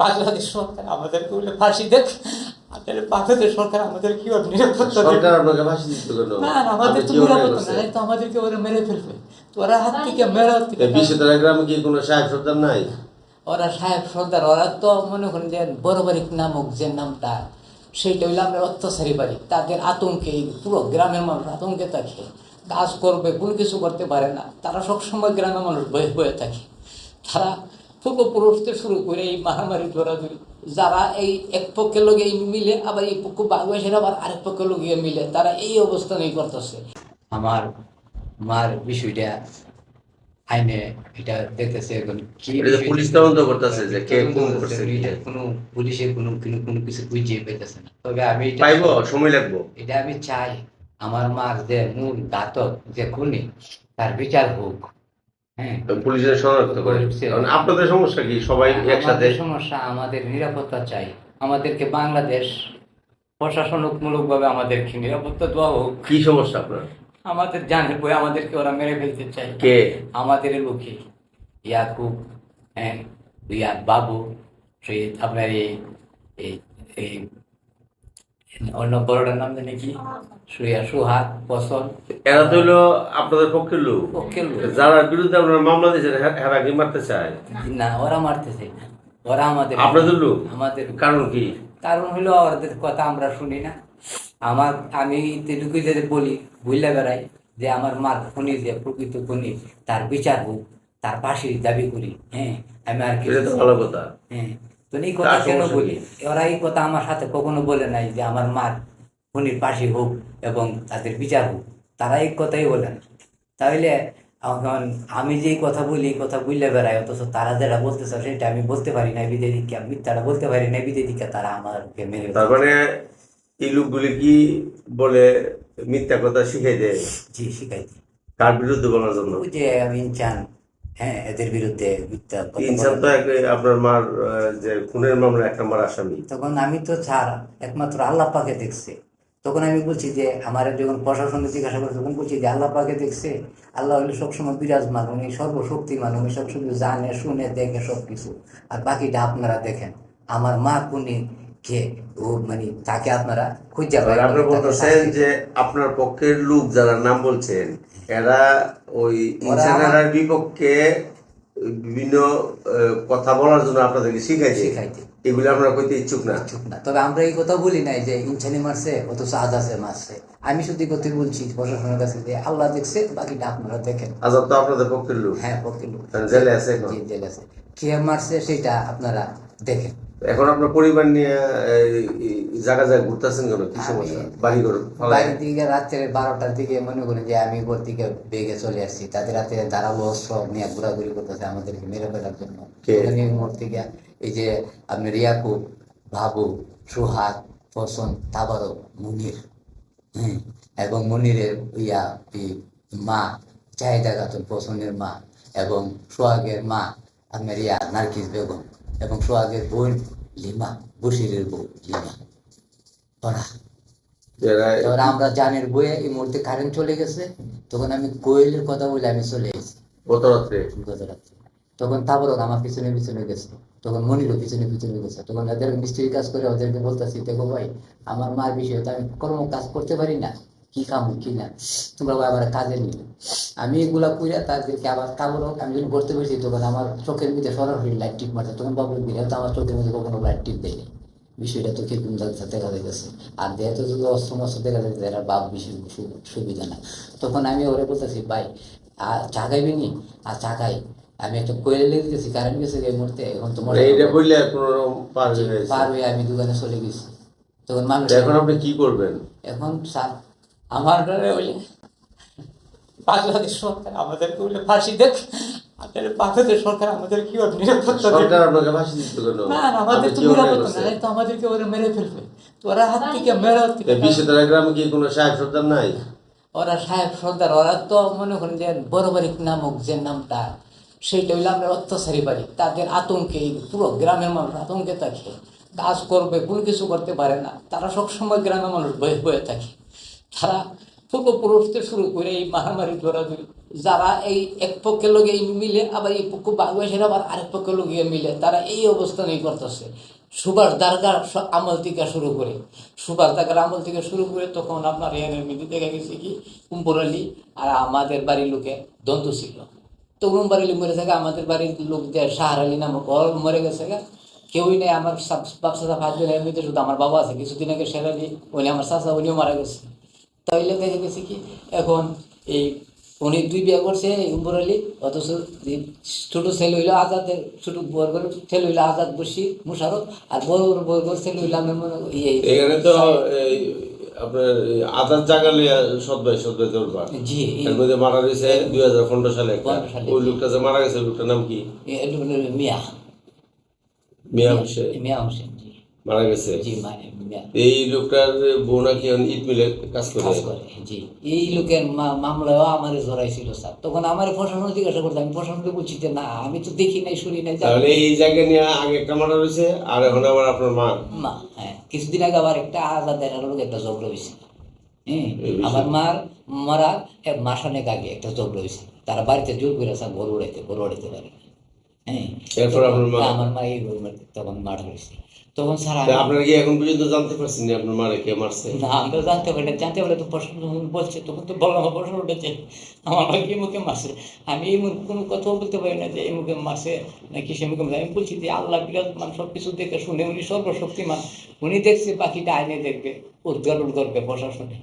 বাংলাদেশ সরকার আমাদেরকে বলে ফাঁসি দেখ। বাংলাদেশ সরকার আমাদের কীভাবে নিরাপত্তা না আমাদের তো নিরাপত্তা নাই তো আমাদেরকে ওরা মেরে ফেলবে। তো ওরা হাত থেকে মেরে হাত থেকে গ্রামে কি কোনো সাহেব সর্দার নাই? ওরা সাহেব সর্দার ওরা তো মনে করেন যে বড়বাড়িক নামক যে নামটা সেইটা হইলে আমরা অত্যাচারী বাড়ি। তাদের আতঙ্কে পুরো গ্রামের মানুষ আতঙ্কে থাকে কাজ করবে কোনো কিছু করতে পারে না। তারা সবসময় গ্রামের মানুষ বয়ে বয়ে থাকে। তারা পূর্বপুরুষ থেকে শুরু করে এই মারামারি ধরাধরি যারা এই এক পক্ষের লোক মিলে আবার এই পক্ষ বাংলাদেশের আবার আরেক পক্ষের লোক ইয়ে মিলে তারা এই অবস্থানেই করতেছে। আমার মার বিষয়টা আইনে এটা দেখতেছে এখন কি পুলিশ তদন্ত করতেছে যে কে খুন করছে? এটা কোনো পুলিশের কোনো কোনো কোনো কিছু বুঝিয়ে পেতেছে না। তবে আমি এটা পাইবো সময় লাগবো। এটা আমি চাই আমার মার যে মূল ঘাতক যে খুনি তার বিচার হোক। পুলিশের শনাক্ত করে। কারণ আপনাদের সমস্যা কি? সবাই একসাথে সমস্যা আমাদের নিরাপত্তা চাই। আমাদেরকে বাংলাদেশ প্রশাসনমূলক ভাবে আমাদেরকে নিরাপত্তা দেওয়া হোক। কি সমস্যা আপনার? আমাদের জানের বই আমাদেরকে ওরা মেরে ফেলতে চাই কে? আমাদের লোকে। ইয়াকুব হ্যাঁ বাবু সেই আপনার এই এই অন্য বড়টার নাম জানি কি? সুয়া সুহাগ পছন্দ এরা তো হলো আপনাদের পক্ষের লোক। পক্ষের লোক। যারা বিরুদ্ধে আপনারা মামলা দিয়েছেন হ্যাঁ- হেরা কি মারতে চায়। না ওরা মারতেছে ওরা আমাদের আপনাদের লোক? আমাদের কারণ কি? কারণ হলো ওদের কথা আমরা শুনি না। আমার আমি তেটুকু যদি বলি বুঝলে বেড়াই যে আমার মার খুনি যে প্রকৃত খুনি তার বিচার হোক তার ফাঁসির দাবি করি। হ্যাঁ আমি আর কি ভালো কথা। হ্যাঁ। তো এই কথা কেন বলি? ওরা এই কথা আমার সাথে কখনো বলে নাই যে আমার মার খুনির পাশে হোক এবং তাদের বিচার হোক। তারা এই কথাই বলে না। তাহলে এখন আমি যেই কথা বলি এই কথা বুঝলে বেড়াই অথচ তারা যেটা বলতেছে সেটা আমি বলতে পারি না বিদে দিকে। মিথ্যাটা বলতে পারি না বিদে দিকে তারা আমাকে মেরে তার মানে এই লোকগুলি কি বলে মিথ্যা কথা শিখাই দেয়? জি শিখাইছি তার বিরুদ্ধে বলার জন্য? ওই যে ইনচান হ্যাঁ এদের বিরুদ্ধে মিথ্যা কথা ইনসান তো আপনার মার যে খুনের মামলা এক নম্বর আসামি। তখন আমি তো ছাড় একমাত্র আল্লাহ পাকে দেখছে। তখন আমি বলছি যে আমার যখন প্রশাসনে জিজ্ঞাসা করে তখন বলছি যে আল্লাহ পাকে দেখছে? আল্লাহ হলে সবসময় বিরাজমান উনি সর্বশক্তিমান উনি সবসময় জানে শুনে দেখে সব কিছু আর বাকিটা আপনারা দেখেন। আমার মা কোনি কে ও মানে তাকে আপনারা খুঁজে আপনি বলতেছেন যে আপনার পক্ষের লোক যারা নাম বলছেন এরা ওই ইনসানের বিপক্ষে বিভিন্ন কথা বলার জন্য আপনাদেরকে শিখাইছে। শিখাইছে। এগুলো আপনারা কইতে ইচ্ছুক না। চুপ না। তবে আমরা এই কথা বলি নাই যে ইনসানি মারছে অথচ আদাসে মারছে। আমি শুধু কথাই বলছি প্রশাসনের কাছে যে আল্লাহ দেখছে বাকিটা আপনারা দেখেন। আজাদ তো আপনাদের পক্ষের লোক। হ্যাঁ পক্ষের লোক। জেলে আছে জেল আছে। কে মারছে সেটা আপনারা দেখেন। এখন আপনার পরিবার নিয়ে জায়গা জায়গা ঘুরতেছেন কেন? কি সমস্যা? বাড়ি ঘর? বাইরের দিকে রাত্রে বারোটার দিকে মনে করেন যে আমি ঘর থেকে বেগে চলে আসছি। তাদের রাতে দাঁড়াবো অস্ত্র নিয়ে ঘোরাঘুরি করতেছে আমাদেরকে মেরে ফেলার জন্য। মোড় থেকে এই যে আপনি রিয়াকু বাবু সুহাগ পছন তাবারো মুনির এবং মনিরের ইয়া মা চাহিদা খাতুন পছন্দের মা এবং সোহাগের মা আপনার ইয়া নার্কিস বেগম। এবং সোহাগের বোন লিমা বসিরের বউ লিমা ওরা। এবার আমরা জানের বইয়ে এই মুহূর্তে কারেন্ট চলে গেছে। তখন আমি কোয়েলের কথা বলে আমি চলে এসেছি গত রাত্রে গত রাত্রে তখন তারপরও আমার পিছনে পিছনে গেছে। তখন মনিরও পিছনে পিছনে গেছে। তখন এদের মিস্ত্রি কাজ করে ওদেরকে বলতেছি দেখো ভাই আমার মার বিষয়ে তো আমি কর্ম কাজ করতে পারি না। কি কাম কি না? তোমরা আমার কাজে নিলে আমি এগুলা কইরা তাদেরকে আবার কামড় আমি যখন করতে পেরেছি তখন আমার চোখের মধ্যে সরাসরি লাইট টিপ মারছে। তখন বাবু দিলে তো আমার চোখের মধ্যে কখনো লাইট টিপ দেয়নি। বিষয়টা তো কি কোন দেখা যাচ্ছে আর যেহেতু যদি অস্ত্র মস্ত্র দেখা যাচ্ছে এরা বাপ বেশি সু- সুবিধা না তখন আমি ওরে বলতেছি ভাই আর চা খাইবি নি? আর চাকাই আমি একটা কোয়েলে লেগে দিতেছি কারেন্ট গেছে এই মুহূর্তে এখন তোমার এইটা বললে কোনো পার হয়ে গেছে। আমি দোকানে চলে গেছি। তখন মানুষ এখন আপনি কি করবেন? এখন আমার ঘরে ওই বাংলাদেশ সরকার আমাদেরকে বলে ফাঁসি দেখ। আমাদের বাংলাদেশ সরকার আমাদের কীভাবে নিরাপত্তা সরকার আপনাকে ফাঁসি দিতে কেন না আমাদের তো কি নিরাপত্তা নাই তো আমাদেরকে ওরা মেরে ফেলবে। তো ওরা হাত থেকে মেরে হাত থেকে গ্রামে কি কোনো সাহেব সর্দার নাই? ওরা সাহেব সর্দার ওরা তো মনে করেন যে বড়বাড়িক নামক যে নামটা সেইটা হইলে আমরা অত্যাচারী বাড়ি তাদের আতঙ্কে পুরো গ্রামের মানুষ আতঙ্কে থাকে। কাজ করবে কোনো কিছু করতে পারে না। তারা সবসময় গ্রামের মানুষ বয়ে বয়ে থাকে। তারা পূর্বপুরুষ থেকে শুরু করে এই মারামারি ধরাধরি যারা এই এক পক্ষের লোকে মিলে, আবার এই পক্ষ বাংলাদেশের আবার আরেক পক্ষের লোকে মিলে, তারা এই অবস্থানেই করতেছে। সুভাষ দারগার আমল থেকে শুরু করে। সুভাষ দারগার আমল থেকে শুরু করে তখন আপনার এনের মধ্যে দেখা গেছে কি কুম্পুর আলী আর আমাদের বাড়ির লোকে দ্বন্দ্ব ছিল। তো উনুম বাড়ির লোক মরে থাকে, আমাদের বাড়ির লোক যে শাহর আলী নামক মরে গেছে গা। কেউই নেই, আমার বাপ, চাচা পাঁচজনের মধ্যে শুধু আমার বাবা আছে। কিছুদিন আগে আলী, উনি আমার চাচা, উনিও মারা গেছে। তাইলে দেখা গেছে কি এখন এই উনি দুই বিয়ে করছে উম্বর আলী অথচ ছোট ছেলে হইল আজাদের ছোট বর্গর ছেলে হইল আজাদ বসি মুশারফ আর বড় বর্গর ছেলে হইল আমি মনে করি এই- এখানে তো আপনার আধার জাগালে সৎ ভাই দরবার জি এই- এর মধ্যে মারা গেছে দুই হাজার পনেরো সালে একটা। 15 সালে। ওই লোকটা যে মারা গেছে লোকটার নাম কি? মিয়া। মিয়া হোসেন। মিয়া হোসেন জি। মারা গেছে। জি এই লোকটার বউ নাকি এখন মিলে কাজ করে। কাজ করে জি। এই লোকের মামলাও আমার জড়াইছিল স্যার। তখন আমার প্রশাসন জিজ্ঞাসা করতে আমি প্রশাসনকে বলছি যে না আমি তো দেখি নাই শুনি নাই তাহলে এই জায়গা নিয়ে আগে একটা মারা আর এখন আবার আপনার মা? মা হ্যাঁ। কিছুদিন আগে আবার একটা আজাদের লোক একটা ঝগড়া হয়েছে। হ্যাঁ আমার মার মারার এক মাসানেক আগে একটা ঝগড়া হয়েছে। তারা বাড়িতে জোর করে আছে গরু উড়াইতে গরু উড়াইতে পারে। হ্যাঁ। এরপর আপনার মা- আমার মা এই তখন মার হয়েছে তখন স্যার আপনারা কি এখন পর্যন্ত জানতে পারছেন না আপনার মারে কে মারছে? না আমরা জানতে পারি জানতে পারলে তো প্রশ্ন যখন বলছে তখন তো বললাম আমার প্রশ্ন উঠেছে। আমার ভাই এই মুখে মারছে? আমি এই কোনো কথাও বলতে পারি না যে এই মুখে মারছে সে মুখে আমি বলছি যে আল্লাহ বিরাজমান সব কিছু দেখে শুনে উনি সর্বশক্তিমান। উনি দেখছে বাকিটা আইনে দেখবে উদ্গার করবে প্রশাসনে